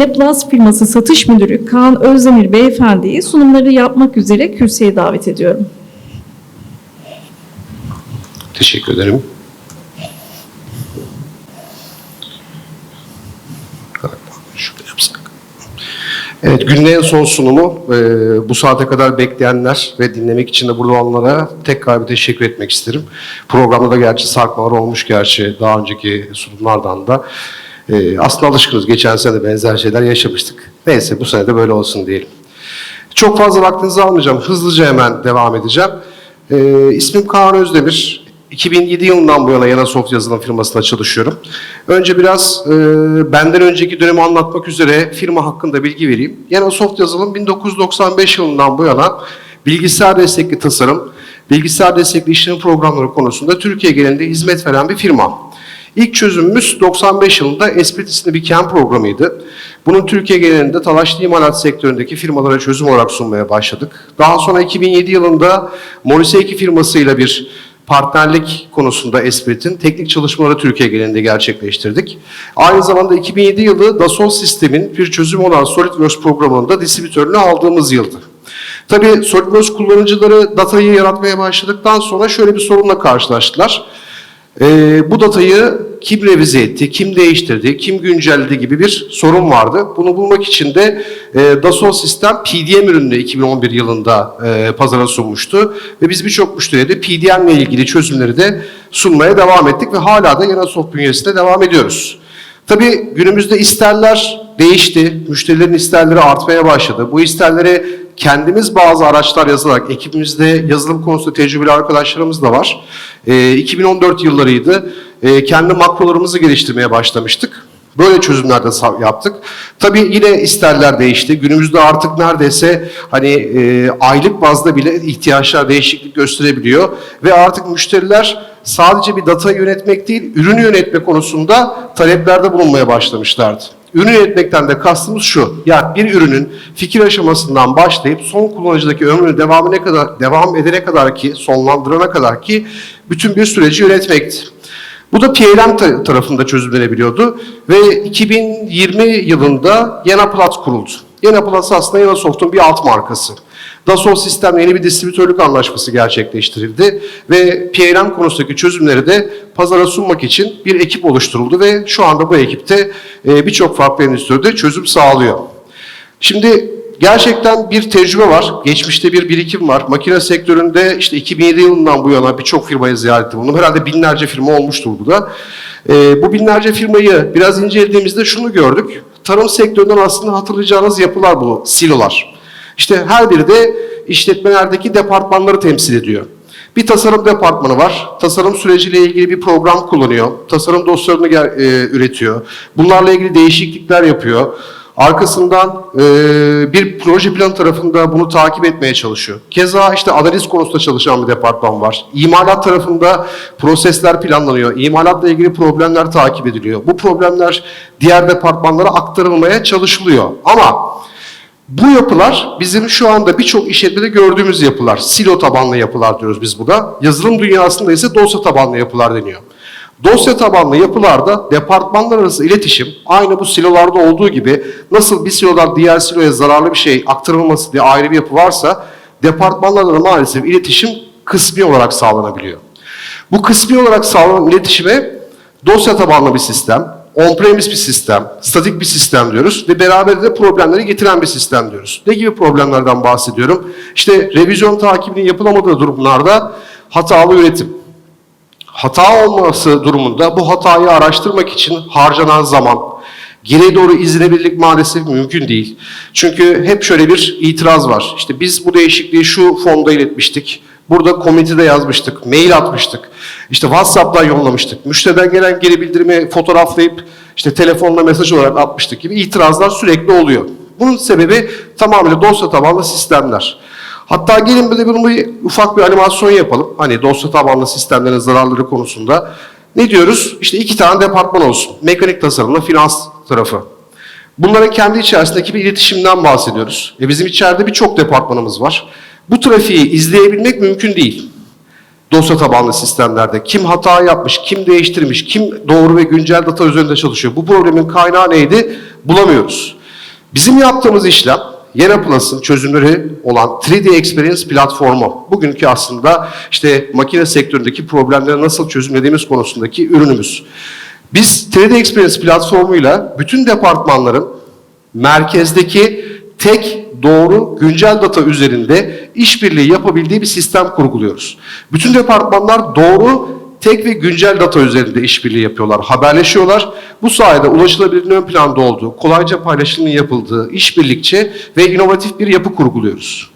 Neplas firması satış müdürü Kaan Özdemir Beyefendi'yi sunumları yapmak üzere kürsüye davet ediyorum. Teşekkür ederim. Evet, günün en son sunumu. Ee, bu saate kadar bekleyenler ve dinlemek için de burada olanlara tekrar bir teşekkür etmek isterim. Programda da gerçi sarkmalar olmuş gerçi daha önceki sunumlardan da. Ee, aslında alışkınız. Geçen sene de benzer şeyler yaşamıştık. Neyse bu sene de böyle olsun diyelim. Çok fazla vaktinizi almayacağım. Hızlıca hemen devam edeceğim. Ee, ismim Kaan Özdemir. 2007 yılından bu yana Yanasoft yazılım firmasında çalışıyorum. Önce biraz e, benden önceki dönemi anlatmak üzere firma hakkında bilgi vereyim. Yanasoft yazılım 1995 yılından bu yana bilgisayar destekli tasarım, bilgisayar destekli işlem programları konusunda Türkiye genelinde hizmet veren bir firma. İlk çözümümüz 95 yılında Esprit isimli bir CAM programıydı. Bunun Türkiye genelinde talaşlı imalat sektöründeki firmalara çözüm olarak sunmaya başladık. Daha sonra 2007 yılında Moriseki firmasıyla bir partnerlik konusunda Esprit'in teknik çalışmaları Türkiye genelinde gerçekleştirdik. Aynı zamanda 2007 yılı Dassault sistemin bir çözüm olan SolidWorks programında distribütörünü aldığımız yıldı. Tabii SolidWorks kullanıcıları datayı yaratmaya başladıktan sonra şöyle bir sorunla karşılaştılar. Ee, bu datayı kim revize etti, kim değiştirdi, kim güncelledi gibi bir sorun vardı. Bunu bulmak için de e, Dassault Sistem PDM ürününü 2011 yılında e, pazara sunmuştu. Ve biz birçok müşteriye de PDM ile ilgili çözümleri de sunmaya devam ettik ve hala da Yanasoft bünyesinde devam ediyoruz. Tabii günümüzde isterler değişti, müşterilerin isterleri artmaya başladı. Bu isterleri kendimiz bazı araçlar yazarak, ekibimizde yazılım konusunda tecrübeli arkadaşlarımız da var. Ee, 2014 yıllarıydı. Ee, kendi makrolarımızı geliştirmeye başlamıştık. Böyle çözümler de yaptık. Tabii yine isterler değişti. Günümüzde artık neredeyse hani e, aylık bazda bile ihtiyaçlar değişiklik gösterebiliyor. Ve artık müşteriler sadece bir data yönetmek değil, ürünü yönetme konusunda taleplerde bulunmaya başlamışlardı. Ürünü yönetmekten de kastımız şu. Yani bir ürünün fikir aşamasından başlayıp son kullanıcıdaki ömrünü devamına kadar devam edene kadar ki sonlandırana kadar ki bütün bir süreci yönetmekti. Bu da PLM ta- tarafında çözümlenebiliyordu ve 2020 yılında Yenaplat kuruldu. Yenaplat aslında Yanasoft'un bir alt markası. Dassault System yeni bir distribütörlük anlaşması gerçekleştirildi ve PLM konusundaki çözümleri de pazara sunmak için bir ekip oluşturuldu ve şu anda bu ekipte e, birçok farklı endüstride çözüm sağlıyor. Şimdi gerçekten bir tecrübe var. Geçmişte bir birikim var. Makine sektöründe işte 2007 yılından bu yana birçok firmayı ziyaret ettim. Bunun herhalde binlerce firma olmuştur bu da. Ee, bu binlerce firmayı biraz incelediğimizde şunu gördük. Tarım sektöründen aslında hatırlayacağınız yapılar bu, silolar. İşte her biri de işletmelerdeki departmanları temsil ediyor. Bir tasarım departmanı var. Tasarım süreciyle ilgili bir program kullanıyor. Tasarım dosyalarını e, üretiyor. Bunlarla ilgili değişiklikler yapıyor. Arkasından e, bir proje plan tarafında bunu takip etmeye çalışıyor. Keza işte analiz konusunda çalışan bir departman var. İmalat tarafında prosesler planlanıyor. İmalatla ilgili problemler takip ediliyor. Bu problemler diğer departmanlara aktarılmaya çalışılıyor. Ama bu yapılar bizim şu anda birçok işletmede gördüğümüz yapılar. Silo tabanlı yapılar diyoruz biz buna. Yazılım dünyasında ise dosya tabanlı yapılar deniyor. Dosya tabanlı yapılarda departmanlar arası iletişim aynı bu silolarda olduğu gibi nasıl bir silodan diğer siloya zararlı bir şey aktarılması diye ayrı bir yapı varsa departmanlarda da maalesef iletişim kısmi olarak sağlanabiliyor. Bu kısmi olarak sağlanan iletişime dosya tabanlı bir sistem, on-premise bir sistem, statik bir sistem diyoruz ve beraberinde de problemleri getiren bir sistem diyoruz. Ne gibi problemlerden bahsediyorum? İşte revizyon takibinin yapılamadığı durumlarda hatalı üretim, hata olması durumunda bu hatayı araştırmak için harcanan zaman, geriye doğru izlenebilirlik maalesef mümkün değil. Çünkü hep şöyle bir itiraz var. İşte biz bu değişikliği şu fonda iletmiştik. Burada komitede yazmıştık, mail atmıştık. İşte WhatsApp'tan yollamıştık. Müşteriden gelen geri bildirimi fotoğraflayıp işte telefonla mesaj olarak atmıştık gibi itirazlar sürekli oluyor. Bunun sebebi tamamıyla dosya tabanlı sistemler. Hatta gelin bir de bunu bir ufak bir animasyon yapalım. Hani dosya tabanlı sistemlerin zararları konusunda. Ne diyoruz? İşte iki tane departman olsun. Mekanik tasarımla finans tarafı. Bunların kendi içerisindeki bir iletişimden bahsediyoruz. E bizim içeride birçok departmanımız var. Bu trafiği izleyebilmek mümkün değil. Dosya tabanlı sistemlerde kim hata yapmış, kim değiştirmiş, kim doğru ve güncel data üzerinde çalışıyor. Bu problemin kaynağı neydi? Bulamıyoruz. Bizim yaptığımız işlem Yena Plus'ın çözümleri olan 3D Experience platformu. Bugünkü aslında işte makine sektöründeki problemleri nasıl çözümlediğimiz konusundaki ürünümüz. Biz 3D Experience platformuyla bütün departmanların merkezdeki tek doğru güncel data üzerinde işbirliği yapabildiği bir sistem kurguluyoruz. Bütün departmanlar doğru tek ve güncel data üzerinde işbirliği yapıyorlar, haberleşiyorlar. Bu sayede ulaşılabilirliğin ön planda olduğu, kolayca paylaşımın yapıldığı, işbirlikçi ve inovatif bir yapı kurguluyoruz.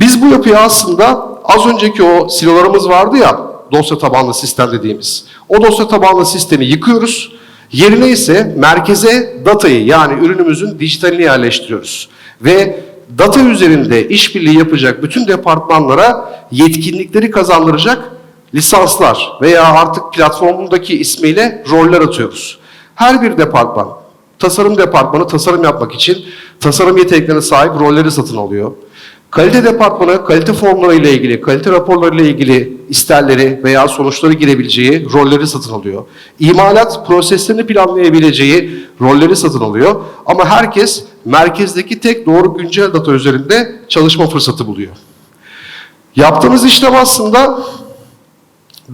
Biz bu yapıyı aslında az önceki o silolarımız vardı ya, dosya tabanlı sistem dediğimiz. O dosya tabanlı sistemi yıkıyoruz. Yerine ise merkeze datayı yani ürünümüzün dijitalini yerleştiriyoruz. Ve data üzerinde işbirliği yapacak bütün departmanlara yetkinlikleri kazandıracak lisanslar veya artık platformundaki ismiyle roller atıyoruz. Her bir departman, tasarım departmanı tasarım yapmak için tasarım yeteneklerine sahip rolleri satın alıyor. Kalite departmanı kalite formları ile ilgili, kalite raporları ile ilgili isterleri veya sonuçları girebileceği rolleri satın alıyor. İmalat proseslerini planlayabileceği rolleri satın alıyor. Ama herkes merkezdeki tek doğru güncel data üzerinde çalışma fırsatı buluyor. Yaptığımız işlem aslında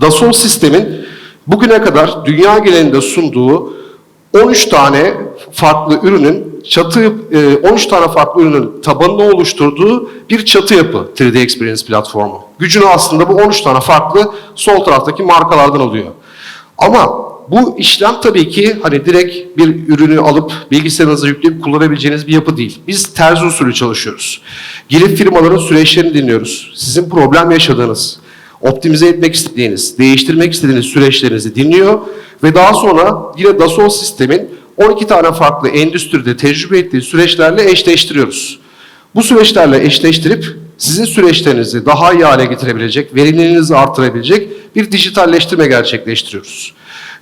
Dassault sistemin bugüne kadar dünya genelinde sunduğu 13 tane farklı ürünün çatı e, 13 tane farklı ürünün tabanını oluşturduğu bir çatı yapı 3D Experience platformu. Gücünü aslında bu 13 tane farklı sol taraftaki markalardan alıyor. Ama bu işlem tabii ki hani direkt bir ürünü alıp bilgisayarınıza yükleyip kullanabileceğiniz bir yapı değil. Biz terzi usulü çalışıyoruz. Gelip firmaların süreçlerini dinliyoruz. Sizin problem yaşadığınız, optimize etmek istediğiniz, değiştirmek istediğiniz süreçlerinizi dinliyor ve daha sonra yine Dassault sistemin 12 tane farklı endüstride tecrübe ettiği süreçlerle eşleştiriyoruz. Bu süreçlerle eşleştirip sizin süreçlerinizi daha iyi hale getirebilecek, verimliliğinizi artırabilecek bir dijitalleştirme gerçekleştiriyoruz.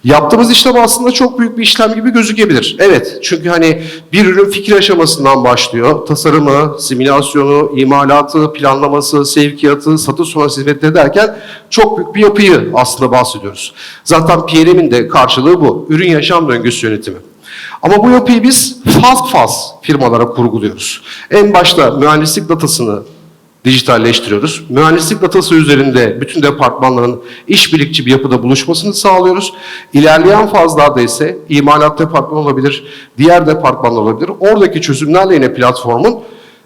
Yaptığımız işlem aslında çok büyük bir işlem gibi gözükebilir. Evet, çünkü hani bir ürün fikir aşamasından başlıyor. Tasarımı, simülasyonu, imalatı, planlaması, sevkiyatı, satış sonrası hizmetleri derken çok büyük bir yapıyı aslında bahsediyoruz. Zaten PLM'in de karşılığı bu. Ürün yaşam döngüsü yönetimi. Ama bu yapıyı biz faz faz firmalara kurguluyoruz. En başta mühendislik datasını dijitalleştiriyoruz. Mühendislik datası üzerinde bütün departmanların işbirlikçi bir yapıda buluşmasını sağlıyoruz. İlerleyen fazlarda ise imalat departmanı olabilir, diğer departmanlar olabilir. Oradaki çözümlerle yine platformun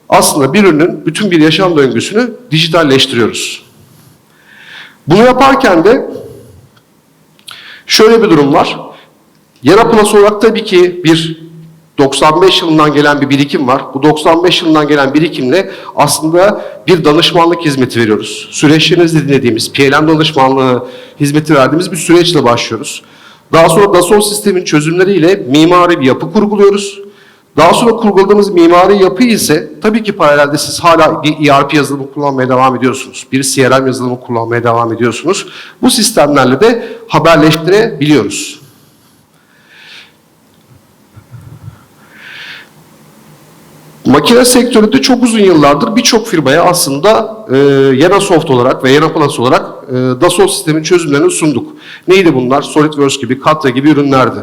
aslında bir ürünün bütün bir yaşam döngüsünü dijitalleştiriyoruz. Bunu yaparken de şöyle bir durum var. Yara Plus olarak tabii ki bir 95 yılından gelen bir birikim var. Bu 95 yılından gelen birikimle aslında bir danışmanlık hizmeti veriyoruz. Süreçlerinizi dinlediğimiz, PLM danışmanlığı hizmeti verdiğimiz bir süreçle başlıyoruz. Daha sonra Dassault sistemin çözümleriyle mimari bir yapı kurguluyoruz. Daha sonra kurguladığımız mimari yapı ise tabii ki paralelde siz hala bir ERP yazılımı kullanmaya devam ediyorsunuz. Bir CRM yazılımı kullanmaya devam ediyorsunuz. Bu sistemlerle de haberleştirebiliyoruz. Makine sektöründe çok uzun yıllardır birçok firmaya aslında e, Yanasoft olarak ve Yanaplus olarak e, Dassault sistemin çözümlerini sunduk. Neydi bunlar? SolidWorks gibi, Katya gibi ürünlerdi.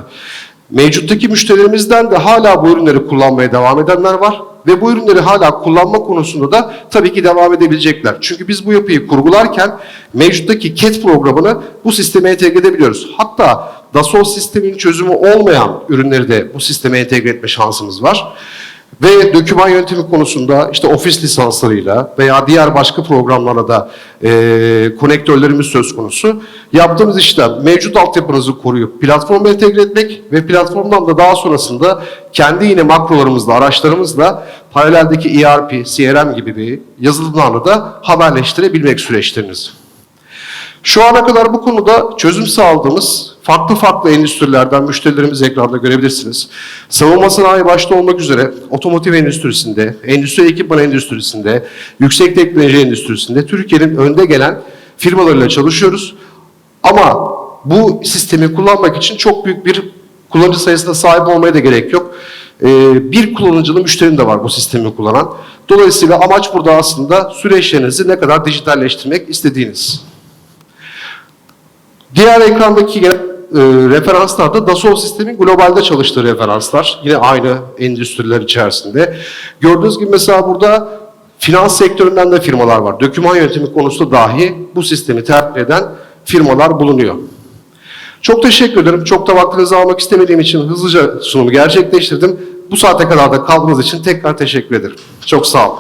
Mevcuttaki müşterilerimizden de hala bu ürünleri kullanmaya devam edenler var. Ve bu ürünleri hala kullanma konusunda da tabii ki devam edebilecekler. Çünkü biz bu yapıyı kurgularken mevcuttaki CAT programını bu sisteme entegre edebiliyoruz. Hatta Dassault sistemin çözümü olmayan ürünleri de bu sisteme entegre etme şansımız var. Ve döküman yönetimi konusunda işte ofis lisanslarıyla veya diğer başka programlarla da e, konektörlerimiz söz konusu. Yaptığımız işlem mevcut altyapınızı koruyup platforma entegre etmek ve platformdan da daha sonrasında kendi yine makrolarımızla, araçlarımızla paraleldeki ERP, CRM gibi bir yazılımlarla da haberleştirebilmek süreçleriniz. Şu ana kadar bu konuda çözüm sağladığımız farklı farklı endüstrilerden müşterilerimizi ekranda görebilirsiniz. Savunma sanayi başta olmak üzere otomotiv endüstrisinde, endüstri ekipman endüstrisinde, yüksek teknoloji endüstrisinde Türkiye'nin önde gelen firmalarıyla çalışıyoruz. Ama bu sistemi kullanmak için çok büyük bir kullanıcı sayısına sahip olmaya da gerek yok. Ee, bir kullanıcılı müşterim de var bu sistemi kullanan. Dolayısıyla amaç burada aslında süreçlerinizi ne kadar dijitalleştirmek istediğiniz. Diğer ekrandaki gelen referanslar da Dassault sistemin globalde çalıştığı referanslar. Yine aynı endüstriler içerisinde. Gördüğünüz gibi mesela burada finans sektöründen de firmalar var. Döküman yönetimi konusunda dahi bu sistemi tercih eden firmalar bulunuyor. Çok teşekkür ederim. Çok da vaktinizi almak istemediğim için hızlıca sunumu gerçekleştirdim. Bu saate kadar da kaldığınız için tekrar teşekkür ederim. Çok sağ olun.